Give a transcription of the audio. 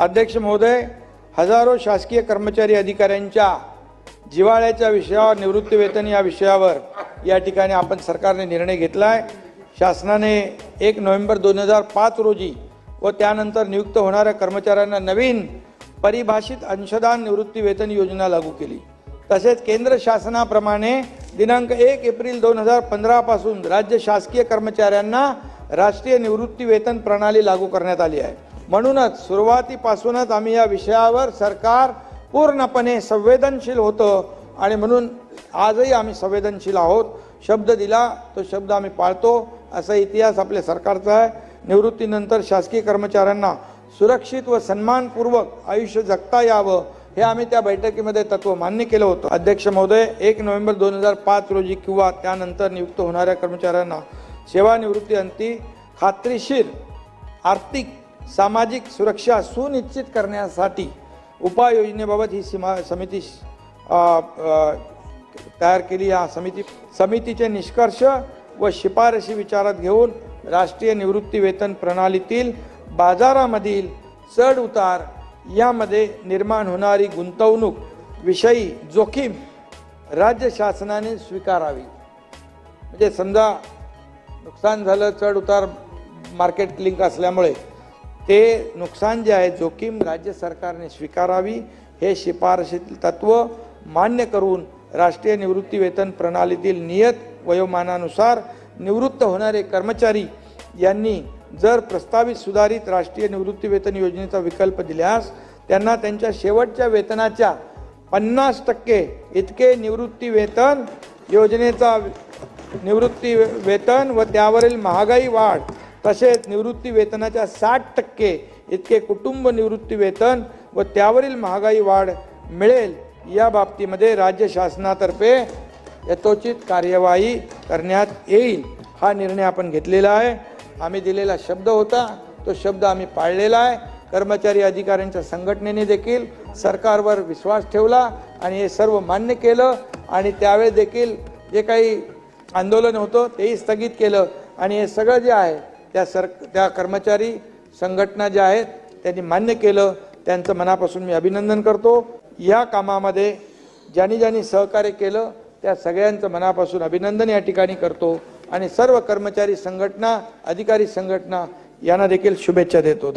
अध्यक्ष महोदय हजारो शासकीय कर्मचारी अधिकाऱ्यांच्या जिवाळ्याच्या विषयावर निवृत्ती वेतन या विषयावर या ठिकाणी आपण सरकारने निर्णय घेतला आहे शासनाने एक नोव्हेंबर दोन हजार पाच रोजी व त्यानंतर नियुक्त होणाऱ्या कर्मचाऱ्यांना नवीन परिभाषित अंशदान निवृत्ती वेतन योजना लागू केली. तसेच केंद्र शासनाप्रमाणे दिनांक एक एप्रिल दोन हजार पंधरापासून राज्य शासकीय कर्मचाऱ्यांना राष्ट्रीय निवृत्ती वेतन प्रणाली लागू करण्यात आली आहे. म्हणूनच सुरुवातीपासूनच आम्ही या विषयावर सरकार पूर्णपणे संवेदनशील होतं आणि म्हणून आजही आम्ही संवेदनशील आहोत. शब्द दिला तो शब्द आम्ही पाळतो. असा इतिहास आपल्या सरकारचा आहे. निवृत्तीनंतर शासकीय कर्मचाऱ्यांना सुरक्षित व सन्मानपूर्वक आयुष्य जगता यावं हे आम्ही त्या बैठकीमध्ये तत्व मान्य केलं होतं. अध्यक्ष महोदय एक नोव्हेंबर दोन हजार पाच रोजी किंवा त्यानंतर नियुक्त होणाऱ्या कर्मचाऱ्यांना सेवानिवृत्ती अंती खात्रीशीर आर्थिक सामाजिक सुरक्षा सुनिश्चित करण्यासाठी उपाययोजनेबाबत ही सीमा समिती तयार केली. या समिती समितीचे निष्कर्ष व शिफारशी विचारात घेऊन राष्ट्रीय निवृत्ती वेतन प्रणालीतील बाजारामधील चढ उतार यामध्ये निर्माण होणारी गुंतवणूक विषयी जोखीम राज्य शासनाने स्वीकारावी. म्हणजे समजा नुकसान झालं चढ उतार मार्केट लिंक असल्यामुळे ते नुकसान जे आहे जोखीम राज्य सरकारने स्वीकारावी हे शिफारशीतील तत्व मान्य करून राष्ट्रीय निवृत्ती वेतन प्रणालीतील नियत वयोमानानुसार निवृत्त होणारे कर्मचारी यांनी जर प्रस्तावित सुधारित राष्ट्रीय निवृत्ती वेतन योजनेचा विकल्प दिल्यास त्यांना त्यांच्या शेवटच्या वेतनाच्या पन्नास टक्के इतके निवृत्ती वेतन योजनेचा निवृत्ती वेतन व त्यावरील महागाई वाढ तसेच निवृत्ती वेतनाच्या साठ टक्के इतके कुटुंब निवृत्ती वेतन व त्यावरील महागाई वाढ मिळेल या बाबतीमध्ये राज्य शासनातर्फे यथोचित कार्यवाही करण्यात येईल. हा निर्णय आपण घेतलेला आहे. आम्ही दिलेला शब्द होता तो शब्द आम्ही पाळलेला आहे. कर्मचारी अधिकाऱ्यांच्या संघटनेने देखील सरकारवर विश्वास ठेवला आणि हे सर्व मान्य केलं आणि त्यावेळेस देखील जे काही आंदोलन होतं तेही स्थगित केलं. आणि हे सगळं जे आहे त्या सर त्या कर्मचारी संघटना ज्या आहेत त्यांनी मान्य केलं. त्यांचं मनापासून मी अभिनंदन करतो. या कामामध्ये ज्यांनी ज्यांनी सहकार्य केलं त्या सगळ्यांचं मनापासून अभिनंदन या ठिकाणी करतो. आणि सर्व कर्मचारी संघटना अधिकारी संघटना यांना देखील शुभेच्छा देतो.